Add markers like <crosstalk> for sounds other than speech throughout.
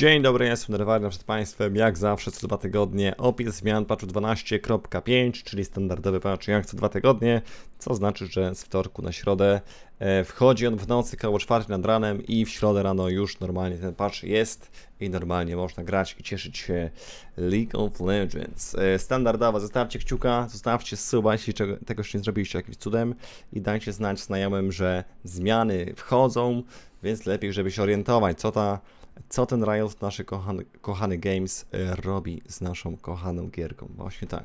Dzień dobry, jestem Nerwary przed Państwem, jak zawsze co dwa tygodnie, opis zmian patchu 12.5, czyli standardowy patch jak co dwa tygodnie, co znaczy, że z wtorku na środę e, wchodzi on w nocy koło czwartej nad ranem i w środę rano już normalnie ten patch jest i normalnie można grać i cieszyć się League of Legends. E, Standardowo, zostawcie kciuka, zostawcie suba, jeśli tego jeszcze nie zrobiliście jakimś cudem i dajcie znać znajomym, że zmiany wchodzą, więc lepiej, żeby się orientować, co ta co ten Riot, nasz kochany, kochany Games, e, robi z naszą kochaną gierką. Właśnie tak.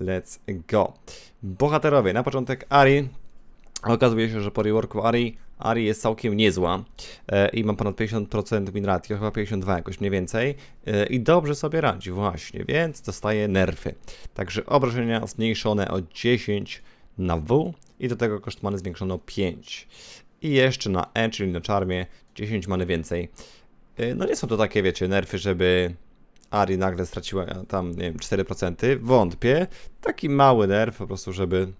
Let's go. Bohaterowie. Na początek Ari. Okazuje się, że po reworku Ari, Ari jest całkiem niezła e, i ma ponad 50% win ratio, chyba 52 jakoś mniej więcej e, i dobrze sobie radzi właśnie, więc dostaje nerfy. Także obrażenia zmniejszone o 10 na W i do tego koszt many zwiększono o 5. I jeszcze na E, czyli na czarmie 10 many więcej. Y, No nie są to takie, wiecie, nerfy, żeby Ari nagle straciła e, tam, nie wiem, 4%. Wątpię. Taki mały nerf po prostu, żeby,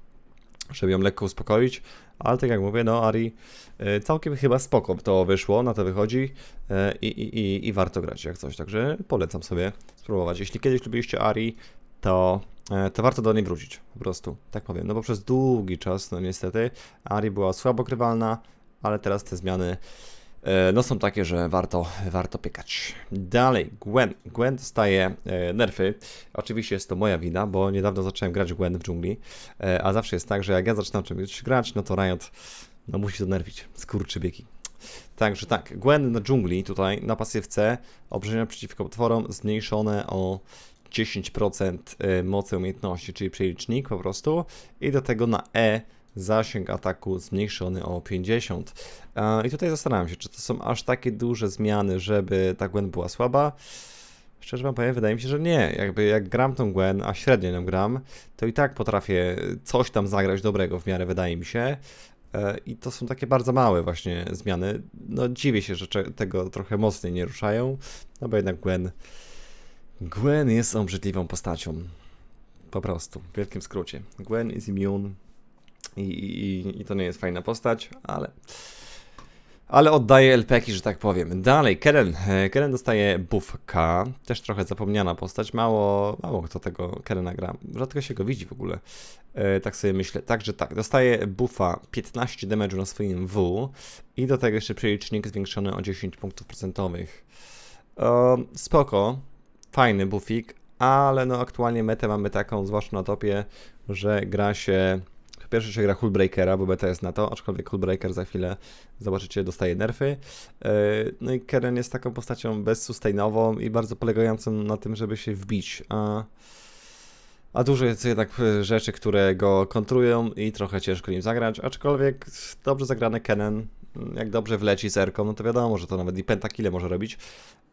żeby ją lekko uspokoić. Ale tak jak mówię, no Ari y, całkiem chyba spoko to wyszło, na to wychodzi y, i, i, i, i warto grać jak coś. Także polecam sobie spróbować. Jeśli kiedyś lubiliście Ari, to, e, to warto do niej wrócić, po prostu, tak powiem. No bo przez długi czas, no niestety, Ari była słabo grywalna, ale teraz te zmiany e, no są takie, że warto, warto piekać. Dalej, Gwen. Gwen dostaje e, nerfy. Oczywiście jest to moja wina, bo niedawno zacząłem grać Gwen w dżungli, e, a zawsze jest tak, że jak ja zaczynam czymś grać, no to Riot no musi to nerwić. Skurczybyki. Także tak, Gwen na dżungli tutaj na pasywce obrażenia przeciwko potworom zmniejszone o 10% e, mocy umiejętności, czyli przelicznik po prostu i do tego na E zasięg ataku zmniejszony o 50. E, I tutaj zastanawiam się, czy to są aż takie duże zmiany, żeby ta Gwen była słaba. Szczerze wam powiem, wydaje mi się, że nie. Jakby jak gram tą Gwen, a średnio ją gram, to i tak potrafię coś tam zagrać dobrego w miarę, wydaje mi się. E, I to są takie bardzo małe właśnie zmiany. No dziwię się, że tego trochę mocniej nie ruszają, no bo jednak Gwen... Gwen jest obrzydliwą postacią. Po prostu, w wielkim skrócie. Gwen is immune i, i, i to nie jest fajna postać, ale... Ale oddaje LPki, że tak powiem. Dalej, Keren. E, Keren dostaje buff K. Też trochę zapomniana postać. Mało, mało kto tego Kerena gra. Rzadko się go widzi w ogóle. E, tak sobie myślę. Także tak, dostaje buffa 15 damage'u na swoim W i do tego jeszcze przelicznik zwiększony o 10 punktów procentowych. E, spoko. Fajny buffik, ale no aktualnie metę mamy taką, zwłaszcza na topie, że gra się po się gra Hullbreakera, bo beta jest na to, aczkolwiek Hullbreaker za chwilę, zobaczycie, dostaje nerfy. Yy, No i Keren jest taką postacią bezsustainową i bardzo polegającą na tym, żeby się wbić. A, a dużo jest jednak e, rzeczy, które go kontrują i trochę ciężko nim zagrać, aczkolwiek dobrze zagrany Kenen, jak dobrze wleci z Erką, no to wiadomo, że to nawet i pentakile może robić,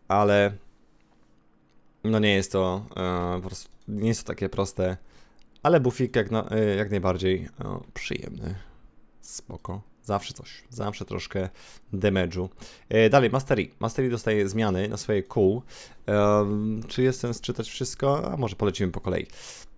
ale no nie jest to e, po prostu, nie jest to takie proste, ale bufik jak, na, e, jak najbardziej e, przyjemny. Spoko. Zawsze coś. Zawsze troszkę damage'u. E, dalej, Mastery. Mastery dostaje zmiany na swoje kół. Em, czy jestem czytać wszystko? A może polecimy po kolei.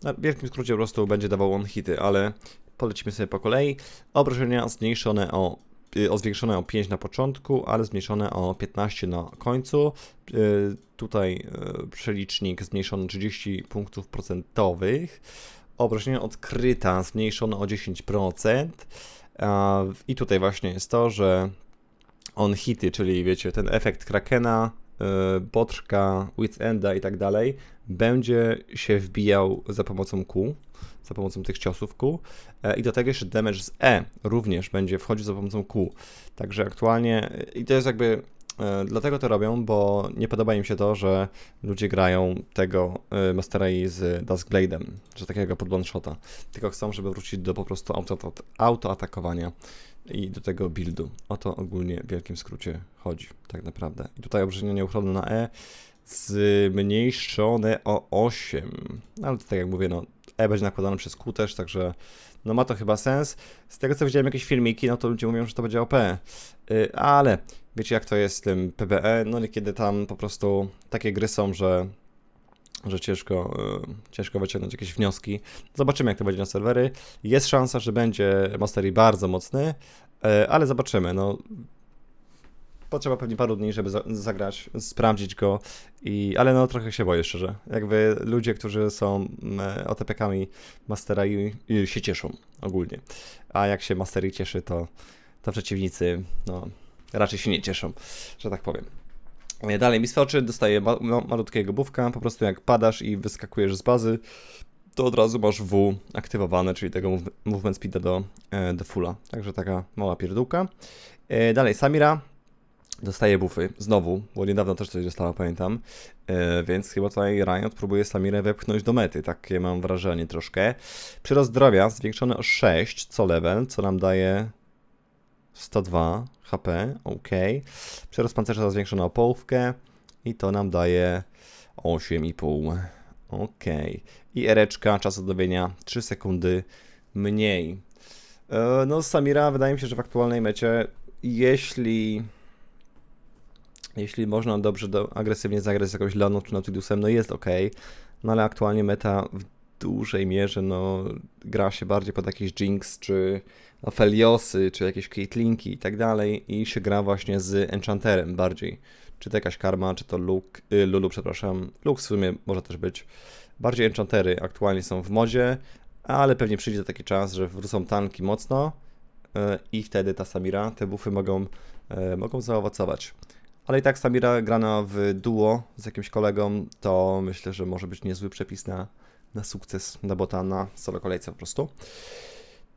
Na wielkim skrócie po prostu będzie dawał on hity, ale polecimy sobie po kolei. Obrażenia zmniejszone o y, o zwiększone o 5 na początku, ale zmniejszone o 15 na końcu. Y, Tutaj y, przelicznik zmniejszony o 30 punktów procentowych. Obrażenia odkryta zmniejszone o 10%. A, I tutaj właśnie jest to, że on hity, czyli wiecie, ten efekt Krakena, y, Boczka, Wits Enda i tak dalej, będzie się wbijał za pomocą kół, za pomocą tych ciosów kół. E, I do tego jeszcze damage z E również będzie wchodził za pomocą kół. Także aktualnie, i to jest jakby, dlatego to robią, bo nie podoba im się to, że ludzie grają tego e, Mastery z Duskblade'em, że takiego pod shota. Tylko chcą, żeby wrócić do po prostu auto, autoatakowania i do tego buildu. O to ogólnie w wielkim skrócie chodzi, tak naprawdę. I tutaj obrażenia nieuchronne na E zmniejszone o 8. Ale tak jak mówię, no E będzie nakładane przez Q też, także no ma to chyba sens. Z tego co widziałem jakieś filmiki, no to ludzie mówią, że to będzie OP. Y, ale wiecie jak to jest z tym PBE, no niekiedy tam po prostu takie gry są, że że ciężko, y, ciężko wyciągnąć jakieś wnioski. Zobaczymy, jak to będzie na serwery. Jest szansa, że będzie Mastery bardzo mocny, y, ale zobaczymy. No, potrzeba pewnie paru dni, żeby za zagrać, sprawdzić go, i, ale no trochę się boję szczerze. Jakby ludzie, którzy są mm, OTP-kami Mastera i, i się cieszą ogólnie, a jak się Mastery cieszy, to, to przeciwnicy no, raczej się nie cieszą, że tak powiem. E, Dalej, Miss Fortune dostaje ma ma malutkiego po prostu jak padasz i wyskakujesz z bazy, to od razu masz W aktywowane, czyli tego move movement speeda do, e, do fulla. Także taka mała pierdółka. E, Dalej, Samira dostaje buffy, znowu, bo niedawno też coś dostała, pamiętam, więc chyba tutaj Riot próbuje Samirę wepchnąć do mety, takie mam wrażenie troszkę. Przyrost zdrowia zwiększony o 6 co level, co nam daje 102 HP, ok. Przyrost pancerza zwiększony o połówkę i to nam daje 8,5. Ok. I ereczka, czas odnowienia 3 sekundy mniej. E, No, Samira wydaje mi się, że w aktualnej mecie, jeśli jeśli można dobrze, do, agresywnie zagrać z jakąś Leoną czy Nautidusem, no jest ok, no ale aktualnie meta w dużej mierze, no gra się bardziej pod jakieś Jinx, czy Feliosy, czy jakieś Caitlinki i tak dalej i się gra właśnie z Enchanterem bardziej. Czy to jakaś karma, czy to Luke, y, Lulu, przepraszam. Lux w sumie może też być. Bardziej Enchantery aktualnie są w modzie, ale pewnie przyjdzie taki czas, że wrócą tanki mocno y, i wtedy ta Samira, te buffy mogą, y, mogą zaowocować. Ale i tak Samira grana w duo z jakimś kolegą, to myślę, że może być niezły przepis na, na sukces na bota na solo kolejce po prostu.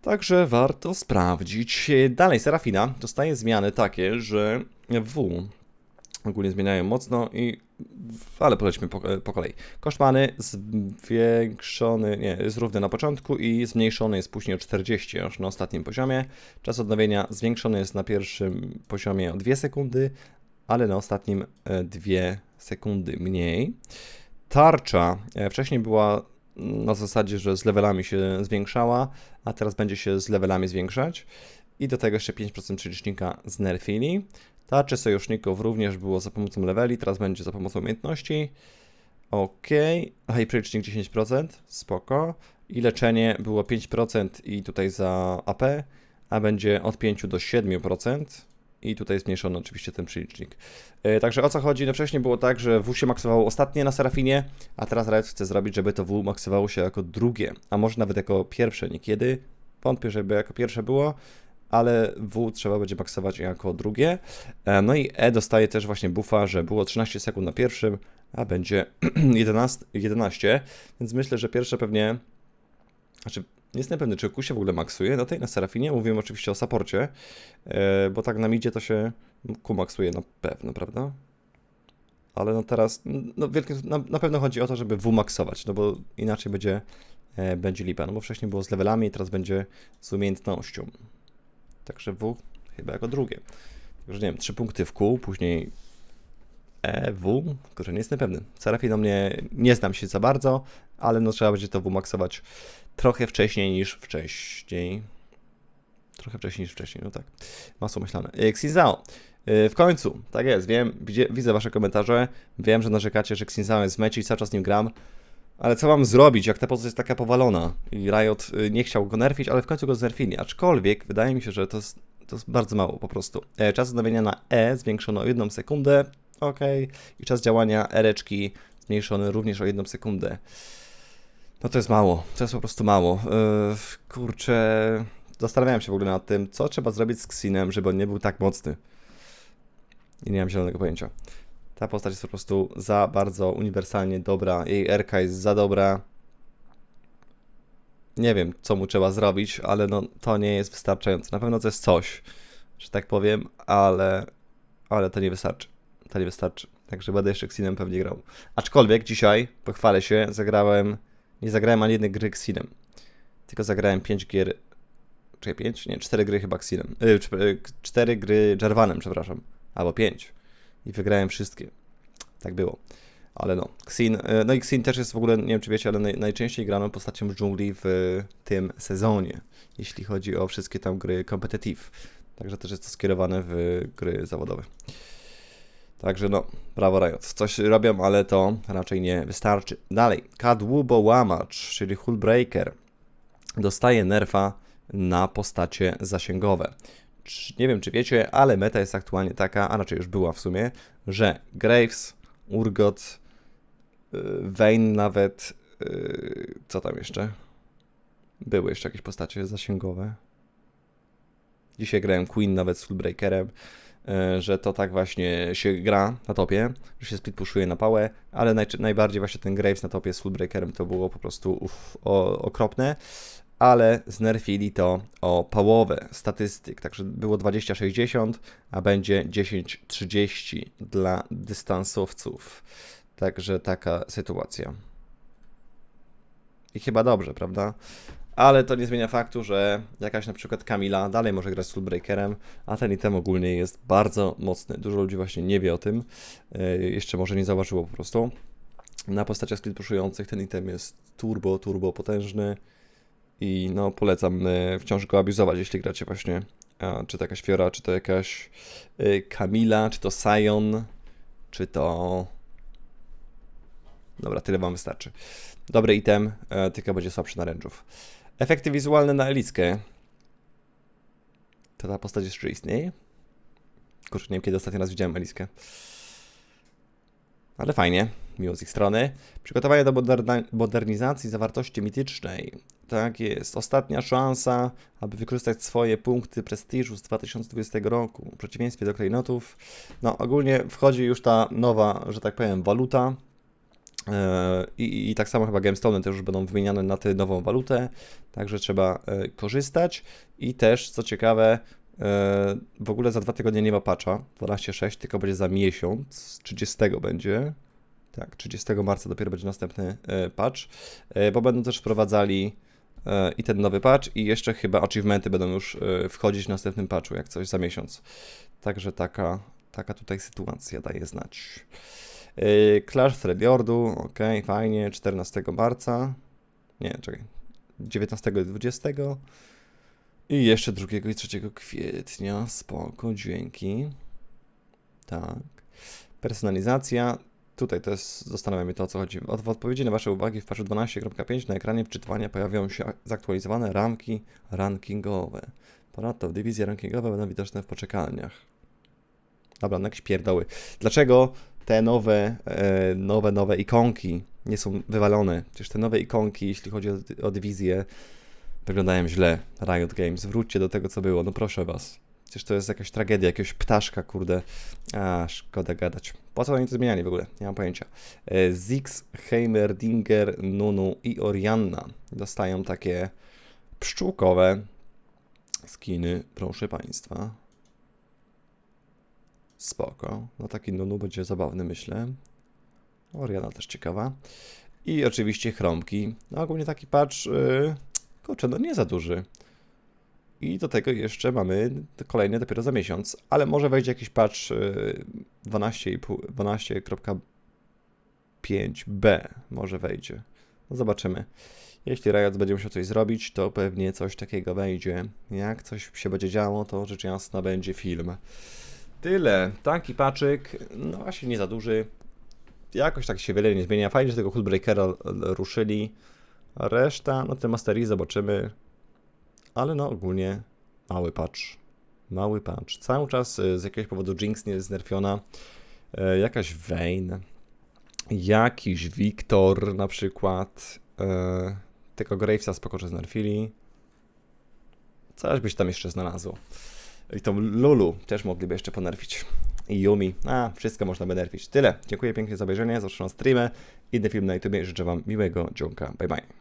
Także warto sprawdzić. Dalej, Serafina dostaje zmiany takie, że W ogólnie zmieniają mocno i ale polećmy po, po kolei. Koszt zwiększony, nie, jest równy na początku i zmniejszony jest później o 40 aż na ostatnim poziomie. Czas odnowienia zwiększony jest na pierwszym poziomie o 2 sekundy, ale na ostatnim 2 sekundy mniej. Tarcza e, wcześniej była na zasadzie, że z levelami się zwiększała, a teraz będzie się z levelami zwiększać. I do tego jeszcze 5% przelicznika znerfili. Tarcze sojuszników również było za pomocą leveli, teraz będzie za pomocą umiejętności. Ok, high przelicznik 10%, spoko. I leczenie było 5% i tutaj za AP, a będzie od 5 do 7%. I tutaj zmniejszono oczywiście ten przelicznik. E, Także o co chodzi? No wcześniej było tak, że W się maksowało ostatnie na Serafinie, a teraz Riot chce zrobić, żeby to W maksowało się jako drugie, a może nawet jako pierwsze niekiedy. Wątpię, żeby jako pierwsze było, ale W trzeba będzie maksować jako drugie. E, No i E dostaje też właśnie buffa, że było 13 sekund na pierwszym, a będzie <clears throat> 11, 11 więc myślę, że pierwsze pewnie, znaczy nie jestem pewny, czy się w ogóle maksuje. Na tej na Serafinie mówimy oczywiście o saporcie, e, bo tak na midzie to się Q maksuje na pewno, prawda? Ale no teraz, no wielkie, na, na pewno chodzi o to, żeby W maksować, no bo inaczej będzie, e, będzie lipa, no bo wcześniej było z levelami, teraz będzie z umiejętnością. Także W chyba jako drugie. Także nie wiem, trzy punkty w Q, później E, W, kurczę, nie jestem pewny. Serafiną mnie nie znam się za bardzo, ale no trzeba będzie to W maksować trochę wcześniej niż wcześniej. Trochę wcześniej niż wcześniej, no tak. Masło myślane. Xinzao. E, W końcu, tak jest, wiem, widzę wasze komentarze, wiem, że narzekacie, że Xinzao jest w mecie i cały czas nim gram, ale co mam zrobić, jak ta postać jest taka powalona i Riot y, nie chciał go nerfić, ale w końcu go znerfili, aczkolwiek wydaje mi się, że to jest, to jest bardzo mało po prostu. E, Czas odnowienia na E zwiększono o 1 sekundę, ok, i czas działania ereczki zmniejszony również o 1 sekundę. No to jest mało, to jest po prostu mało. Yy, kurczę, zastanawiałem się w ogóle nad tym, co trzeba zrobić z Xinem, żeby on nie był tak mocny. I nie mam zielonego pojęcia. Ta postać jest po prostu za bardzo uniwersalnie dobra, jej RK jest za dobra. Nie wiem, co mu trzeba zrobić, ale no, to nie jest wystarczające. Na pewno to jest coś, że tak powiem, ale, ale to nie wystarczy. To nie wystarczy. Także będę jeszcze Xinem pewnie grał. Aczkolwiek dzisiaj, pochwalę się, zagrałem, nie zagrałem ani jednej gry Xinem. Tylko zagrałem 5 gier, czy 5? Nie, 4 gry chyba Xinem. Yy, 4 gry Jarvanem, przepraszam. Albo 5. I wygrałem wszystkie. Tak było. Ale no, Xin, y, no i Xin też jest w ogóle, nie wiem czy wiecie, ale naj, najczęściej graną postacią dżungli w tym sezonie, jeśli chodzi o wszystkie tam gry competitive. Także też jest to skierowane w gry zawodowe. Także no, brawo Riot. Coś robią, ale to raczej nie wystarczy. Dalej, Kadłubo Łamacz, czyli Hullbreaker, dostaje nerfa na postacie zasięgowe. nie wiem czy wiecie, ale meta jest aktualnie taka, a raczej już była w sumie, że Graves, Urgot, yy, Vayne nawet, yy, co tam jeszcze? Były jeszcze jakieś postacie zasięgowe. Dzisiaj grałem Queen nawet z Fullbreakerem, że to tak właśnie się gra na topie, że się split pushuje na pałę, ale naj, najbardziej właśnie ten Graves na topie z Fullbreakerem to było po prostu uff, o, okropne ale znerfili to o połowę statystyk, także było 20-60, a będzie 10-30 dla dystansowców. Także taka sytuacja. I chyba dobrze, prawda? Ale to nie zmienia faktu, że jakaś na przykład Kamila dalej może grać z Soulbreakerem, a ten item ogólnie jest bardzo mocny. Dużo ludzi właśnie nie wie o tym, yy, jeszcze może nie zauważyło po prostu. Na postaciach split puszujących ten item jest turbo, turbo potężny i no polecam y, wciąż go abuzować, jeśli gracie właśnie a, czy to jakaś Fiora, czy to jakaś y, Kamila, czy to Sion, czy to... Dobra, tyle wam wystarczy. Dobry item, e, tylko będzie słabszy na range'ów. Efekty wizualne na Eliskę. To ta postać jeszcze istnieje? Kurczę, nie wiem kiedy ostatni raz widziałem Eliskę. Ale fajnie, miło z ich strony. Przygotowanie do modernizacji zawartości mitycznej. Tak jest. Ostatnia szansa, aby wykorzystać swoje punkty prestiżu z 2020 roku. W przeciwieństwie do klejnotów. No, ogólnie wchodzi już ta nowa, że tak powiem, waluta. E, I, I tak samo chyba gemstone też już będą wymieniane na tę nową walutę, także trzeba e, korzystać. I też, co ciekawe, e, w ogóle za dwa tygodnie nie ma patcha 12.6, tylko będzie za miesiąc, 30 będzie. Tak, 30 marca dopiero będzie następny patch, bo będą też wprowadzali i ten nowy patch i jeszcze chyba achievementy będą już wchodzić w następnym patchu, jak coś za miesiąc. Także taka, taka tutaj sytuacja daje znać. Yy, Clash Threadlordu, ok, fajnie, 14 marca, nie, czekaj, 19 i 20 i jeszcze 2 i 3 kwietnia, spoko, dzięki. Tak. Personalizacja, tutaj to jest, zastanawiam się to o co chodzi. Od, w odpowiedzi na Wasze uwagi w patchu 12.5 na ekranie wczytywania pojawią się zaktualizowane ramki rankingowe. Ponadto dywizje rankingowe będą widoczne w poczekalniach. Dobra, no jakieś pierdoły. Dlaczego te nowe, e, nowe, nowe ikonki nie są wywalone? Przecież te nowe ikonki, jeśli chodzi o, o dywizję, wyglądają źle. Riot Games, wróćcie do tego, co było, no proszę was. Przecież to jest jakaś tragedia, jakiegoś ptaszka, kurde. A, szkoda gadać. Po co oni to zmieniali w ogóle? Nie mam pojęcia. E, Ziggs, Heimerdinger, Nunu i Orianna dostają takie pszczółkowe skiny, proszę państwa. Spoko. No taki Nunu będzie zabawny, myślę. Oriana też ciekawa. I oczywiście chromki. No ogólnie taki patch, yy, kurczę, no nie za duży. I do tego jeszcze mamy kolejny dopiero za miesiąc, ale może wejdzie jakiś patch yy, 12,5 12.5b może wejdzie. No zobaczymy. Jeśli Riot będzie musiał coś zrobić, to pewnie coś takiego wejdzie. Jak coś się będzie działo, to rzecz jasna będzie film. Tyle. Taki paczyk, no właśnie nie za duży. Jakoś tak się wiele nie zmienia. Fajnie, że tego Hullbreakera l- ruszyli. Reszta, no te Mastery zobaczymy. Ale no ogólnie mały patch. Mały patch. Cały czas y, z jakiegoś powodu Jinx nie jest znerfiona. E, Jakaś Vayne. Jakiś Wiktor na przykład. E, Tylko Gravesa spoko, że znerfili. Coś byś tam jeszcze znalazło. I tą Lulu też mogliby jeszcze ponerfić. I Yumi. A, wszystko można by nerfić. Tyle. Dziękuję pięknie za obejrzenie, za na streamę. Inny film na YouTube. Życzę Wam miłego dzionka. Bye bye.